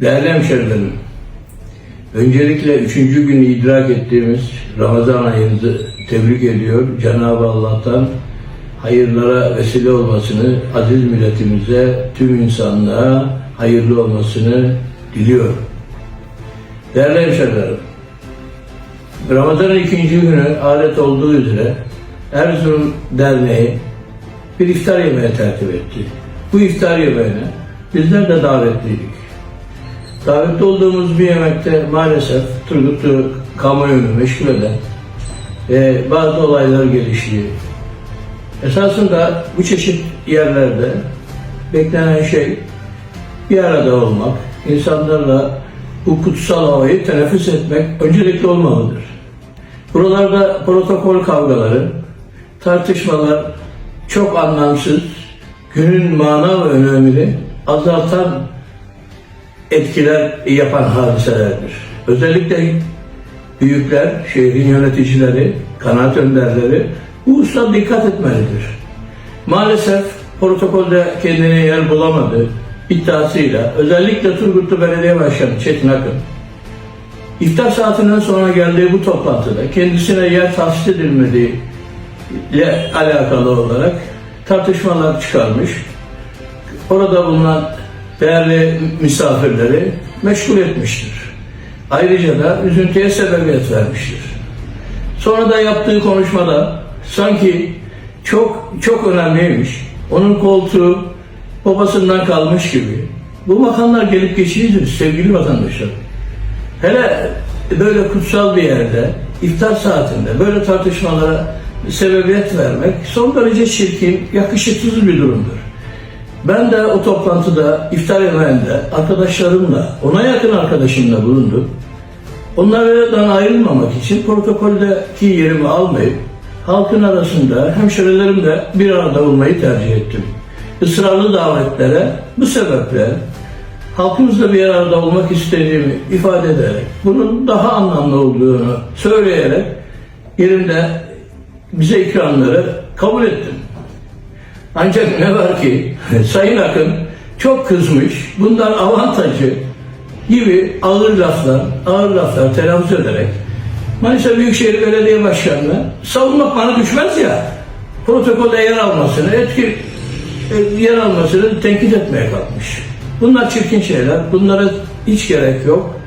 Değerli hemşerilerim, öncelikle üçüncü gün idrak ettiğimiz Ramazan ayınızı tebrik ediyor. Cenab-ı Allah'tan hayırlara vesile olmasını, aziz milletimize, tüm insanlığa hayırlı olmasını diliyorum. Değerli hemşerilerim, Ramazan'ın ikinci günü adet olduğu üzere Erzurum Derneği bir iftar yemeği tertip etti. Bu iftar yemeğine bizler de davetliydik. Davetli olduğumuz bir yemekte maalesef Turgut'u kamuoyunu meşgul eden e, bazı olaylar gelişti. Esasında bu çeşit yerlerde beklenen şey bir arada olmak, insanlarla bu kutsal havayı teneffüs etmek öncelikli olmalıdır. Buralarda protokol kavgaları, tartışmalar çok anlamsız, günün mana ve önemini azaltan etkiler yapan hadiselerdir. Özellikle büyükler, şehrin yöneticileri, kanaat önderleri bu hususa dikkat etmelidir. Maalesef protokolde kendine yer bulamadı iddiasıyla özellikle Turgutlu Belediye Başkanı Çetin Akın iftar saatinden sonra geldiği bu toplantıda kendisine yer tahsis edilmediği ile alakalı olarak tartışmalar çıkarmış. Orada bulunan değerli misafirleri meşgul etmiştir. Ayrıca da üzüntüye sebebiyet vermiştir. Sonra da yaptığı konuşmada sanki çok çok önemliymiş. Onun koltuğu babasından kalmış gibi. Bu makamlar gelip geçicidir sevgili vatandaşlar. Hele böyle kutsal bir yerde, iftar saatinde böyle tartışmalara sebebiyet vermek son derece çirkin, yakışıksız bir durumdur. Ben de o toplantıda, iftar yemeğinde arkadaşlarımla, ona yakın arkadaşımla bulundum. Onlardan ayrılmamak için protokoldeki yerimi almayıp halkın arasında hemşerilerimle bir arada olmayı tercih ettim. Israrlı davetlere bu sebeple halkımızla bir arada olmak istediğimi ifade ederek, bunun daha anlamlı olduğunu söyleyerek yerimde bize ikramları kabul ettim. Ancak ne var ki Sayın Akın çok kızmış, bunlar avantajı gibi ağır laflar, ağır laflar telaffuz ederek Manisa Büyükşehir Belediye Başkanı'nı savunmak bana düşmez ya protokolde yer almasını, etki e, yer almasını tenkit etmeye kalkmış. Bunlar çirkin şeyler. Bunlara hiç gerek yok.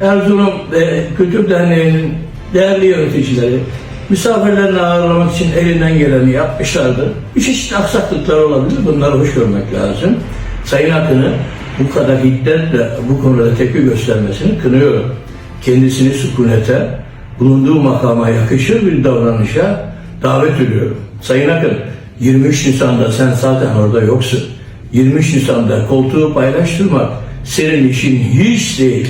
Erzurum ve Kültür Derneği'nin değerli yöneticileri misafirlerini ağırlamak için elinden geleni yapmışlardır. Bir çeşit aksaklıklar olabilir. Bunları hoş görmek lazım. Sayın Akın'ı bu kadar hiddetle bu konuda tepki göstermesini kınıyorum. Kendisini sükunete, bulunduğu makama yakışır bir davranışa davet ediyorum. Sayın Akın, 23 Nisan'da sen zaten orada yoksun. 23 Nisan'da koltuğu paylaştırmak senin işin hiç değil.